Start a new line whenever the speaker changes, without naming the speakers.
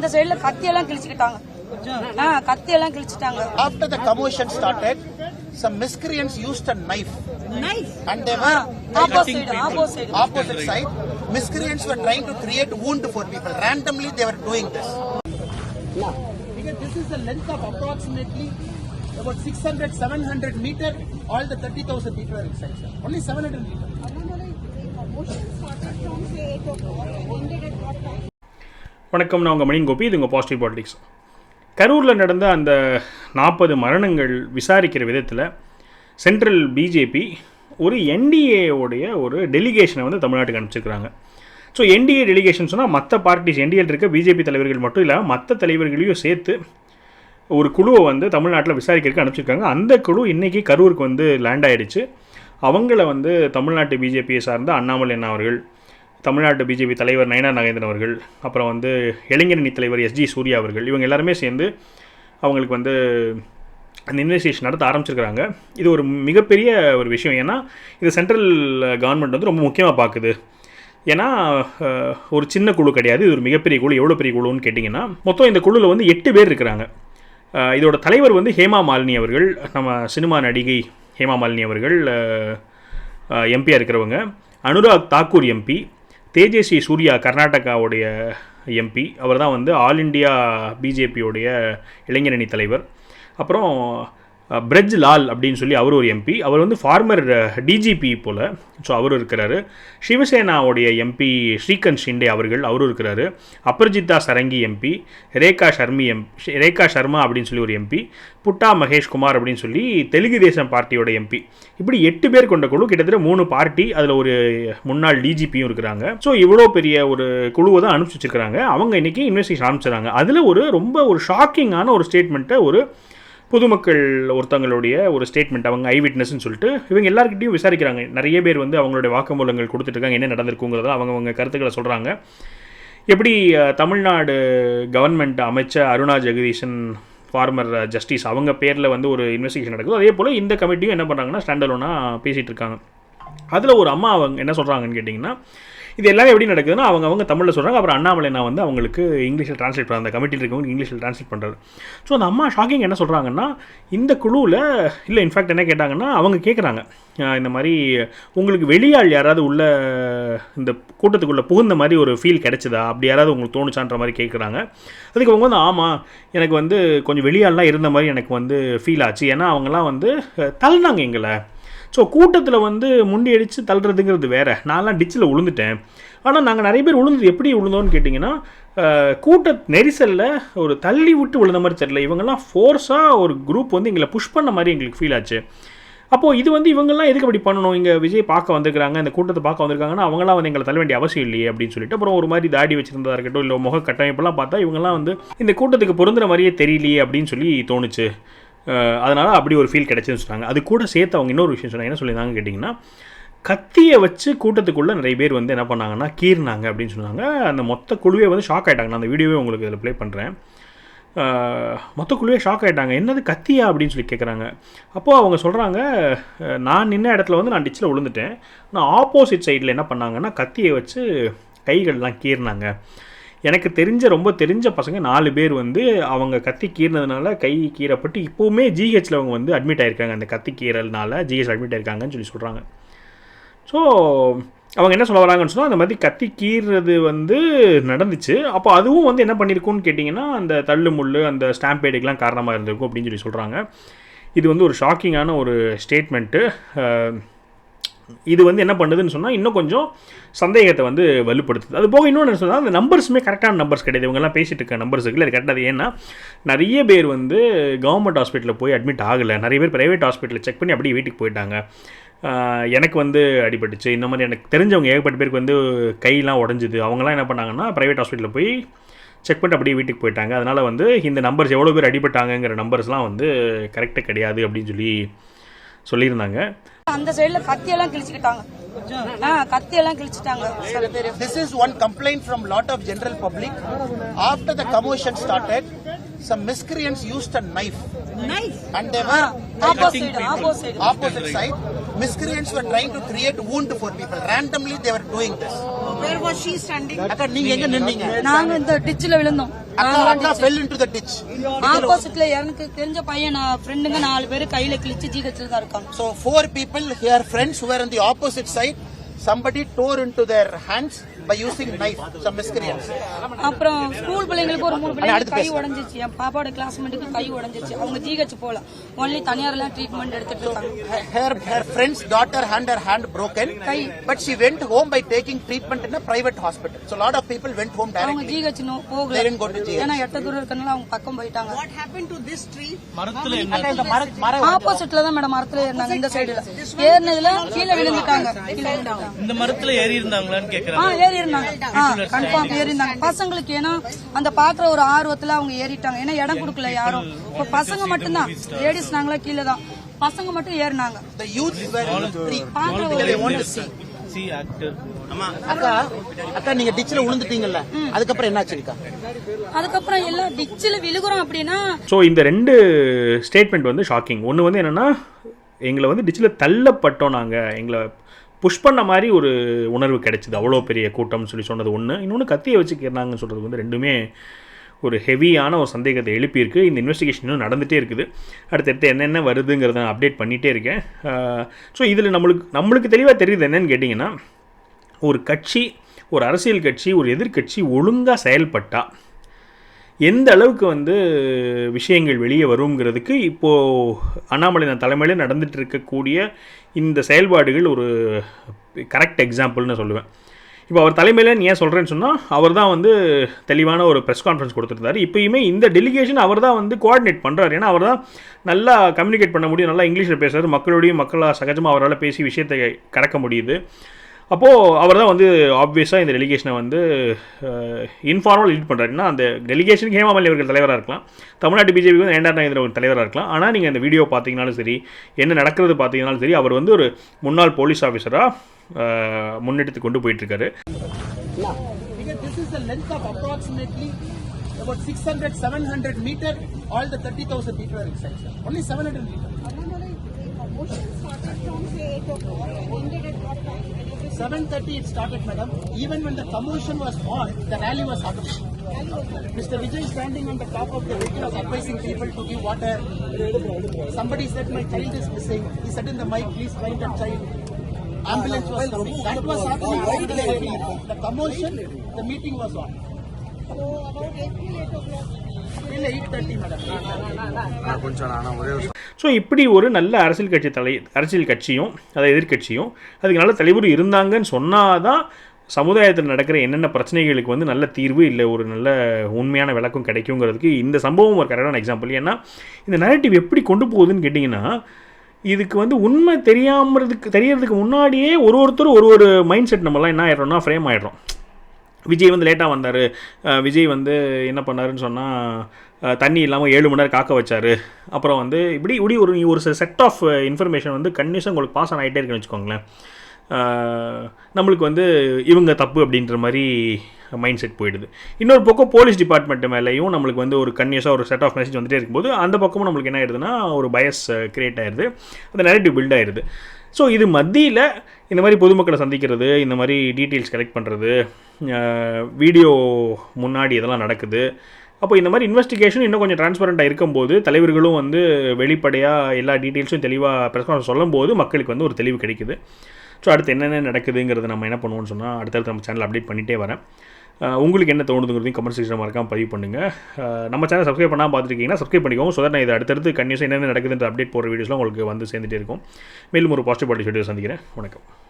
அந்த சைடுல கத்தி எல்லாம் கிழிச்சுக்கிட்டாங்க கத்தி எல்லாம் கிழிச்சிட்டாங்க
After the commotion started, some miscreants used a knife. Knife? And they were
opposite opposite
opposite side. Miscreants were trying to create wound for people. Randomly, they were doing this. Because this is the length of approximately about 600, 700 meter. All the 30,000 people are inside. sir. Only 700 meter.
வணக்கம் நான் உங்கள் மணியன் கோபி இது உங்கள் positive politics கரூரில் நடந்த அந்த நாற்பது மரணங்கள் விசாரிக்கிற விதத்தில் சென்ட்ரல் பிஜேபி ஒரு என்டிஏவுடைய ஒரு டெலிகேஷனை வந்து தமிழ்நாட்டுக்கு அனுப்பிச்சிருக்கிறாங்க. ஸோ என்டிஏ டெலிகேஷன் சொன்னால் மற்ற பார்ட்டிஸ் என்டிஏல் இருக்க பிஜேபி தலைவர்கள் மட்டும் இல்லாமல் மற்ற தலைவர்களையும் சேர்த்து ஒரு குழுவை வந்து தமிழ்நாட்டில் விசாரிக்கிறதுக்கு அனுப்பிச்சிருக்காங்க. அந்த குழு இன்றைக்கி கரூருக்கு வந்து லேண்ட் ஆகிடுச்சு அவங்கள வந்து தமிழ்நாட்டு பிஜேபியை சார்ந்த அண்ணாமலை அண்ணா அவர்கள் தமிழ்நாட்டு பிஜேபி தலைவர் நயனா நாகேந்திரன் அவர்கள் அப்புறம் வந்து இளைஞரணி தலைவர் எஸ்ஜி சூர்யா அவர்கள் இவங்க எல்லாருமே சேர்ந்து அவங்களுக்கு வந்து அந்த இன்வெஸ்டிகேஷன் நடத்த ஆரம்பிச்சிருக்கிறாங்க. இது ஒரு மிகப்பெரிய ஒரு விஷயம். ஏன்னா இது சென்ட்ரல் கவர்மெண்ட் வந்து ரொம்ப முக்கியமாக பார்க்குது ஏன்னா ஒரு சின்ன குழு கிடையாது. இது ஒரு மிகப்பெரிய குழு. எவ்வளோ பெரிய குழுன்னு கேட்டிங்கன்னா மொத்தம் இந்த குழுவில் வந்து எட்டு பேர் இருக்கிறாங்க. இதோட தலைவர் வந்து ஹேமா மாலினி அவர்கள் நம்ம சினிமா நடிகை ஹேமா மாலினி அவர்கள் எம்பியாக இருக்கிறவங்க. அனுராக் தாக்கூர் எம்பி தேஜஸ்வி சூர்யா கர்நாடகாவுடைய எம்பி அவர் தான் வந்து ஆல் இண்டியா பிஜேபியோடைய இளைஞரணி தலைவர். அப்புறம் பிரஜ் லால் அப்படின்னு சொல்லி அவர் ஒரு எம்பி அவர் வந்து ஃபார்மர் டிஜிபி போல். ஸோ அவரும் இருக்கிறாரு. சிவசேனாவுடைய எம்பி ஸ்ரீகந்த் ஷிண்டே அவர்கள் அவரும் இருக்கிறாரு. அபர்ஜிதா சரங்கி எம்பி ரேகா ஷர்மி எம் ரேகா சர்மா அப்படின்னு சொல்லி ஒரு எம்பி புட்டா மகேஷ் குமார் அப்படின்னு சொல்லி தெலுங்கு தேசம் பார்ட்டியோட எம்பி இப்படி எட்டு பேர் கொண்ட குழு கிட்டத்தட்ட மூணு பார்ட்டி அதில் ஒரு முன்னாள் டிஜிபியும் இருக்கிறாங்க. ஸோ இவ்வளோ பெரிய ஒரு குழுவை தான் அனுப்பிச்சி வச்சிருக்காங்க அவங்க இன்னைக்கு இன்வெஸ்டிகேஷன் ஆரம்பிச்சிடறாங்க. அதில் ஒரு ரொம்ப ஒரு ஷாக்கிங்கான ஒரு ஸ்டேட்மெண்ட்டை ஒரு பொதுமக்கள் ஒருத்தங்களுடைய ஒரு ஸ்டேட்மெண்ட் அவங்க ஐ விட்னஸ்னு சொல்லிட்டு இவங்க எல்லாருக்கிட்டையும் விசாரிக்கிறாங்க. நிறைய பேர் வந்து அவங்களுடைய வாக்குமூலங்கள் கொடுத்துட்டு இருக்காங்க என்ன நடந்திருக்குங்கிறத அவங்க அவங்க கருத்துக்களை சொல்கிறாங்க எப்படி தமிழ்நாடு கவர்மெண்ட் அமைச்ச அருணா ஜெகதீஷன் ஃபார்மர் ஜஸ்டிஸ் அவங்க பேரில் வந்து ஒரு இன்வெஸ்டிகேஷன் நடக்குது. அதே போல் இந்த கமிட்டியும் என்ன பண்ணுறாங்கன்னா ஸ்டாண்டலோனாக பேசிகிட்டு இருக்காங்க. அதில் ஒரு அம்மா அவங்க என்ன சொல்கிறாங்கன்னு கேட்டிங்கன்னா இது எல்லாமே எப்படி நடக்குதுன்னா அவங்க அவங்க தமிழில் சொல்கிறாங்க அப்புறம் அண்ணாமலை நான் வந்து அவங்களுக்கு இங்கிலீஷில் ட்ரான்ஸ்லேட் பண்ணுற அந்த கமிட்டியில் இருக்கவங்க இங்கிலீஷில் ட்ரான்ஸ்லேட் பண்ணுறாரு ஸோ அந்த அம்மா ஷாக்கிங் என்ன சொல்கிறாங்கன்னா இந்த குழுவில் இல்லை இன்ஃபேக்ட் என்ன கேட்டாங்கன்னா அவங்க கேட்குறாங்க இந்த மாதிரி உங்களுக்கு வெளியாள் யாராவது உள்ள இந்த கூட்டத்துக்குள்ளே புகுந்த மாதிரி ஒரு ஃபீல் கிடைச்சதா? அப்படி யாராவது உங்களுக்கு தோணுச்சான்ற மாதிரி கேட்குறாங்க அதுக்கு அவங்க வந்து ஆமாம் எனக்கு வந்து கொஞ்சம் வெளியாள்லாம் இருந்த மாதிரி எனக்கு வந்து ஃபீல் ஆச்சு. ஏன்னா அவங்கெல்லாம் வந்து தள்ளினாங்க எங்களை. ஸோ கூட்டத்தில் வந்து முண்டி அடித்து தள்ளுறதுங்கிறது வேறு. நான்லாம் டிச்சில் விழுந்துட்டேன் ஆனால் நாங்கள் நிறைய பேர் விழுந்தது எப்படி விழுந்தோன்னு கேட்டிங்கன்னா கூட்ட நெரிசலில் ஒரு தள்ளி விட்டு விழுந்த மாதிரி தெரில இவங்கெல்லாம் ஃபோர்ஸாக ஒரு குரூப் வந்து எங்களை புஷ் பண்ண மாதிரி எங்களுக்கு ஃபீல் ஆச்சு. அப்போது இது வந்து இவங்கெல்லாம் எதுக்கு அப்படி பண்ணணும்? இங்கே விஜய் பார்க்க வந்திருக்காங்க இந்த கூட்டத்தை பார்க்க வந்திருக்காங்கன்னா அவங்களாம் வந்து எங்களை தள்ள வேண்டிய அவசியம் இல்லையே அப்படின்னு சொல்லிட்டு அப்புறம் ஒரு மாதிரி தாடி வச்சிருந்ததாக இருக்கட்டும் இல்லை முக கட்டமைப்பெல்லாம் பார்த்தா இவங்கெல்லாம் வந்து இந்த கூட்டத்துக்கு பொருந்துற மாதிரியே தெரியலையே அப்படின்னு சொல்லி தோணுச்சு. அதனால் அப்படி ஒரு ஃபீல் கிடைச்சதுன்னு சொன்னாங்க அது கூட சேர்த்து அவங்க இன்னொரு விஷயம் சொன்னாங்க. என்ன சொல்லியிருந்தாங்க கேட்டிங்கன்னா கத்தியை வச்சு கூட்டத்துக்குள்ளே நிறைய பேர் வந்து என்ன பண்ணாங்கன்னா கீறினாங்க அப்படின்னு சொன்னாங்க. அந்த மொத்த குழுவே வந்து ஷாக் ஆகிட்டாங்க நான் அந்த வீடியோவே உங்களுக்கு இதில் ப்ளே பண்ணுறேன் மொத்த குழுவே ஷாக் ஆகிட்டாங்க என்னது கத்தியா அப்படின்னு சொல்லி கேட்குறாங்க அப்போது அவங்க சொல்கிறாங்க நான் நின்ன இடத்துல வந்து நான் டிச்சில் விழுந்துட்டேன். நான் ஆப்போசிட் சைடில் என்ன பண்ணாங்கன்னா கத்தியை வச்சு கைகள்லாம் கீறினாங்க. எனக்கு தெரிஞ்ச ரொம்ப தெரிஞ்ச பசங்க நாலு பேர் வந்து அவங்க கத்தி கீறினதுனால கை கீறப்பட்டு இப்போவுமே ஜிஹெச்சில் அவங்க வந்து அட்மிட் ஆயிருக்காங்க. அந்த கத்தி கீறல்னால ஜிஹெச் அட்மிட் ஆயிருக்காங்கன்னு சொல்லி சொல்கிறாங்க ஸோ அவங்க என்ன சொல்ல வராங்கன்னு சொன்னால் அந்த மாதிரி கத்தி கீறுறது வந்து நடந்துச்சு. அப்போ அதுவும் வந்து என்ன பண்ணியிருக்கும்னு கேட்டிங்கன்னா அந்த தள்ளு முள்ளு அந்த ஸ்டாம்பேடுக்கெலாம் காரணமாக இருந்திருக்கும் அப்படின்னு சொல்லி சொல்கிறாங்க இது வந்து ஒரு ஷாக்கிங்கான ஒரு ஸ்டேட்மெண்ட்டு இது வந்து என்ன பண்ணுதுன்னு சொன்னால் இன்னும் கொஞ்சம் சந்தேகத்தை வந்து வலுப்படுத்துது. அது போக இன்னொன்று சொன்னால் அந்த நம்பர்ஸுமே கரெக்டான நம்பர்ஸ் கிடையாது. இவங்கெல்லாம் பேசிட்டு இருக்க நம்பர்ஸ் இருக்குல்ல அது கரெக்டாக ஏன்னா நிறைய பேர் வந்து கவர்மெண்ட் ஹாஸ்பிட்டலில் போய் அட்மிட் ஆகலை. நிறைய பேர் ப்ரைவேட் ஹாஸ்பிட்டலில் செக் பண்ணி அப்படியே வீட்டுக்கு போயிட்டாங்க. எனக்கு வந்து அடிபட்டுச்சு. இந்த மாதிரி எனக்கு தெரிஞ்சவங்க ஏகப்பட்ட பேருக்கு வந்து கையெல்லாம் உடஞ்சிது. அவங்களாம் என்ன பண்ணாங்கன்னா ப்ரைவேட் ஹாஸ்பிட்டலில் போய் செக் பண்ணிட்டு அப்படியே வீட்டுக்கு போயிட்டாங்க. அதனால் வந்து இந்த நம்பர்ஸ் எவ்வளோ பேர் அடிபட்டாங்கங்கிற நம்பர்ஸ்லாம் வந்து கரெக்டாக கிடையாது அப்படின்னு சொல்லி சொல்லியிருந்தாங்க
அந்த சைடுல கத்தி எல்லாம் கிழிச்சுக்கிட்டாங்க ஆ கத்தி எல்லாம் கிழிச்சிட்டாங்க சில பேர்
This is one complaint from lot of general public. After the commotion started, some miscreants used a knife. Knife? And they were
opposite opposite
opposite side. Miscreants were trying to create wound for people. Randomly, they were doing this.
Where was she standing?
அக்கா நீங்க எங்க நின்னீங்க
நாங்க இந்த டிச்சில் விழுந்தோம் ஆப்போசிட்ல எனக்கு தெரிஞ்ச பையன் ஃப்ரெண்டுங்க நாலு பேர் கையில கிழிச்சு ஜிஹெச்ல தான் இருக்காங்க
people here, friends who were on the opposite side, somebody tore into their hands by using knife, some miscreants.
அப்புறம் ஸ்கூல் பிள்ளைங்களுக்கு ஒரு மூணு பிள்ளைங்க
அடுத்து
கை. உடைஞ்சிச்சு. என் பாப்பாவோட கிளாஸ்மேட்டுக்கு கை உடைஞ்சிச்சு. அவங்க ஜிஹெச் போல. ஒன்லி தனியார்லாம் ட்ரீட்மெண்ட் எடுத்துட்டு இருக்காங்க.
Her, her, her friend's daughter had her hand broken,
Kai.
but she went home by taking treatment in a private hospital. So lot of people went home
அவங்க
directly.
ஜிஹெச் போகல.
They didn't go to GH.
ஏன்னா எட்ட தூரம் இருக்கனால அவங்க பக்கம் போயிட்டாங்க.
What happened to this tree?
Akka, இந்த மர- மரம்.
ஆப்போசிட்ல தான் மேடம் மரத்துல ஏறினாங்க. இந்த சைடுல ஏறினதுல கீழே விழுந்துட்டாங்க.
இந்த மரத்துல ஏறி இருந்தாங்களான்னு
ஆ
கேக்குறாங்க
ஏறி இருந்தாங்க ஆ கன்ஃபார்ம் ஏறி இருந்தாங்க பசங்களுக்கு ஏன்னா அந்த பாக்குற ஒரு ஆர்வத்துல அவங்க ஏறிட்டாங்க. ஏன்னா இடம் கொடுக்கல யாரும். இப்ப பசங்க மட்டும்தான். லேடிஸ் நாங்களா கீழே தான். பசங்க மட்டும் ஏறினாங்க.
அக்கா அக்கா நீங்க டிச்ல விழுந்துட்டீங்கல்ல அதுக்கப்புறம் என்னாச்சுக்கா
அதுக்கப்புறம் எல்லாம் டிச்சில் விழுகுறோம் அப்படின்னா
ஸோ இந்த ரெண்டு ஸ்டேட்மெண்ட் வந்து ஷாக்கிங் ஒன்று வந்து என்னென்னா எங்களை வந்து டிச்சில் தள்ளப்பட்டோம் நாங்கள் எங்களை புஷ் பண்ண மாதிரி ஒரு உணர்வு கிடைச்சிது. அவ்வளோ பெரிய கூட்டம்னு சொல்லி சொன்னது ஒன்று இன்னொன்று கத்தியை வச்சுக்கிறாங்கன்னு சொல்கிறது வந்து ரெண்டுமே ஒரு ஹெவியான ஒரு சந்தேகத்தை எழுப்பியிருக்கு. இந்த இன்வெஸ்டிகேஷன் இன்னும் நடந்துகிட்டே இருக்குது. அடுத்தடுத்து என்னென்ன வருதுங்கிறத நான் அப்டேட் பண்ணிகிட்டே இருக்கேன். ஸோ இதில் நம்மளுக்கு நம்மளுக்கு தெளிவாக தெரியுது என்னென்னு கேட்டிங்கன்னா ஒரு கட்சி ஒரு அரசியல் கட்சி ஒரு எதிர்க்கட்சி ஒழுங்காக செயல்பட்டால் எந்த அளவுக்கு வந்து விஷயங்கள் வெளியே வருங்கிறதுக்கு இப்போது அண்ணாமலையின் தலைமையில் நடந்துட்டு இருக்கக்கூடிய இந்த செயல்பாடுகள் ஒரு கரெக்ட் எக்ஸாம்பிள்னு சொல்லுவேன். இப்போ அவர் தலைமையில் நீ ஏன் சொல்கிறேன்னு சொன்னால் அவர் தான் வந்து தெளிவான ஒரு ப்ரெஸ் கான்ஃபரன்ஸ் கொடுத்துருந்தாரு. இப்போயுமே இந்த டெலிகேஷன் அவர் தான் வந்து கோஆர்டினேட் பண்ணுறாரு ஏன்னா அவர் தான் நல்லா கம்யூனிகேட் பண்ண முடியும் நல்லா இங்கிலீஷில் பேசுகிறார் மக்களோடையும் மக்களாக சகஜமாக அவரால் பேசி விஷயத்தை கடக்க முடியுது. அப்போது அவர் தான் வந்து ஆப்வியஸாக இந்த டெலிகேஷனை வந்து இன்ஃபார்மல் லீட் பண்ணுறாருன்னா அந்த டெலிகேஷனுக்கு ஹேமாமலி அவர்கள் தலைவராக இருக்கலாம். தமிழ்நாட்டு பிஜேபி வந்து ரெண்டாயிரத்தி ஐந்து தலைவராக இருக்கலாம். ஆனால் நீங்கள் இந்த வீடியோ பார்த்தீங்கனாலும் சரி என்ன நடக்கிறது பார்த்தீங்கனாலும் சரி அவர் வந்து ஒரு முன்னாள் போலீஸ் ஆஃபீஸராக முன்னெடுத்து கொண்டு போயிட்டுருக்காரு.
About 600, 700 meter, all 7.30 it started, madam. Even when the commotion was on, the rally was happening. Mr. Vijay standing on the top of the vehicle advising people to give water. Somebody said, my child is missing. He said in the mic, please find the child. Ambulance was coming. That was happening. The commotion, the meeting was on. So about 8
so இப்படி ஒரு நல்ல அரசியல் கட்சி தலை அரசியல் கட்சியும் அதை எதிர்க்கட்சியும் அதுக்கு நல்ல தலைவர் இருந்தாங்கன்னு சொன்னால் தான் சமுதாயத்தில் நடக்கிற என்னென்ன பிரச்சனைகளுக்கு வந்து நல்ல தீர்வு இல்லை ஒரு நல்ல உண்மையான விளக்கம் கிடைக்குங்கிறதுக்கு இந்த சம்பவம் ஒரு கரெக்டான எக்ஸாம்பிள் ஏன்னா இந்த நரேட்டிவ் எப்படி கொண்டு போகுதுன்னு கேட்டிங்கன்னா இதுக்கு வந்து உண்மை தெரியாமறதுக்கு தெரியறதுக்கு முன்னாடியே ஒரு ஒருத்தர் ஒரு ஒரு மைண்ட் செட் நம்மலாம் என்ன ஆயிடுறோம்னா ஃப்ரேம் ஆயிடுறோம். விஜய் வந்து லேட்டாக வந்தார். விஜய் வந்து என்ன பண்ணாருன்னு சொன்னால் தண்ணி இல்லாமல் ஏழு மணி நேரம் காக்க வச்சார். அப்புறம் வந்து இப்படி இப்படி ஒரு ஒரு செட் ஆஃப் இன்ஃபர்மேஷன் வந்து கண்டிஷன் உங்களுக்கு பாஸ் ஆன் ஆகிட்டே இருக்குன்னு வச்சுக்கோங்களேன். நம்மளுக்கு வந்து இவங்க தப்பு அப்படின்ற மாதிரி மைண்ட் செட் போயிடுது. இன்னொரு பக்கம் போலீஸ் டிபார்ட்மெண்ட் மேலேயும் நம்மளுக்கு வந்து ஒரு கன்யூஸாக ஒரு செட் ஆஃப் மெசேஜ் வந்துகிட்டே இருக்கும்போது அந்த பக்கமும் நம்மளுக்கு என்ன ஆயிடுதுன்னா ஒரு பயஸ் கிரியேட் ஆயிடுது. அந்த நெரட்டிவ் பில்ட் ஆயிடுது. ஸோ இது மத்தியில் இந்த மாதிரி பொதுமக்களை சந்திக்கிறது இந்த மாதிரி டீட்டெயில்ஸ் கலெக்ட் பண்ணுறது வீடியோ முன்னாடி இதெல்லாம் நடக்குது. அப்போ இந்த மாதிரி இன்வெஸ்டிகேஷன் இன்னும் கொஞ்சம் டிரான்ஸ்பரண்ட்டாக இருக்கும்போது தலைவர்களும் வந்து வெளிப்படையாக எல்லா டீட்டெயில்ஸும் தெளிவாக ப்ரெஸ் சொல்லும்போது மக்களுக்கு வந்து ஒரு தெளிவு கிடைக்குது. ஸோ அடுத்து என்னென்ன நடக்குதுங்கிறத நம்ம என்ன பண்ணுவோம்னு சொன்னால் அடுத்தடுத்து நம்ம சேனல் அப்டேட் பண்ணிகிட்டே வரேன். உங்களுக்கு என்ன தோணுதுங்கிறதையும் கமெண்ட் செக்ஷன் மறக்காம பதிவு பண்ணுங்கள் நம்ம சேனல் சப்ஸ்கிரைப் பண்ணாமல் பார்த்துருக்கீங்கன்னா சப்ஸ்கிரைப் பண்ணிக்கோங்க. ஸோ நான் இது அடுத்தடுத்து கண்டினியூஸாக என்னென்ன நடக்குதுன்ற அப்டேட் போகிற வீடியோஸ்லாம் உங்களுக்கு வந்து சேர்ந்துட்டே இருக்கும். மேலும் ஒரு பாசிட்டிவ் பாட்டி வீடியோ சந்திக்கிறேன். வணக்கம்.